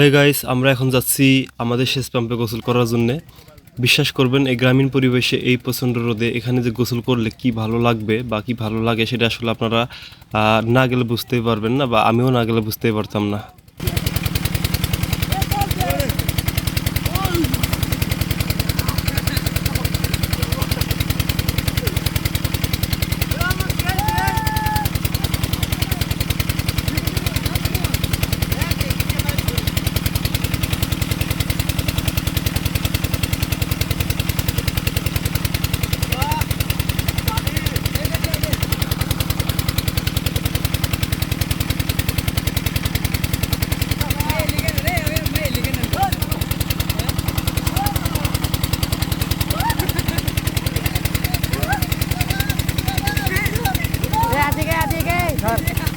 Hey guys আমরা এখন যাচ্ছি আমাদের শেষ পাম্পে গোসল করার জন্যে। বিশ্বাস করবেন, এই গ্রামীণ পরিবেশে এই প্রচণ্ড রোদে এখানে যে গোসল করলে কি ভালো লাগবে বা কি ভালো লাগে সেটা আসলে আপনারা না গেলে বুঝতেই পারবেন না বা আমিও না গেলে বুঝতেই পারতাম না। ท่าน